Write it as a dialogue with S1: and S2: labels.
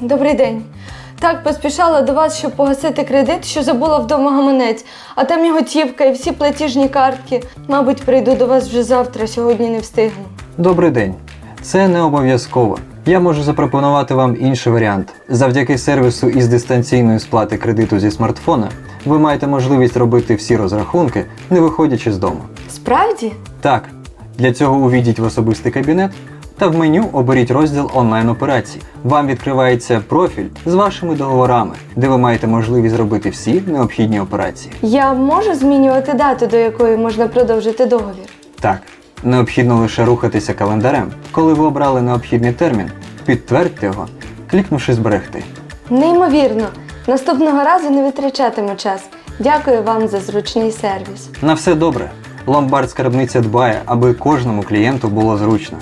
S1: Добрий день. Так поспішала до вас, щоб погасити кредит, що забула вдома гаманець, а там і готівка, і всі платіжні картки. Мабуть, прийду до вас вже завтра, сьогодні не встигну.
S2: Добрий день. Це не обов'язково. Я можу запропонувати вам інший варіант. Завдяки сервісу із дистанційної сплати кредиту зі смартфона ви маєте можливість робити всі розрахунки, не виходячи з дому.
S1: Справді?
S2: Так, для цього увійдіть в особистий кабінет та в меню оберіть розділ онлайн операцій. Вам відкривається профіль з вашими договорами, де ви маєте можливість зробити всі необхідні операції.
S1: Я можу змінювати дату, до якої можна продовжити договір.
S2: Так, необхідно лише рухатися календарем. Коли ви обрали необхідний термін, підтвердьте його, клікнувши зберегти.
S1: Неймовірно. Наступного разу не витрачатиму час. Дякую вам за зручний сервіс.
S2: На все добре. Ломбард скарбниця дбає, аби кожному клієнту було зручно.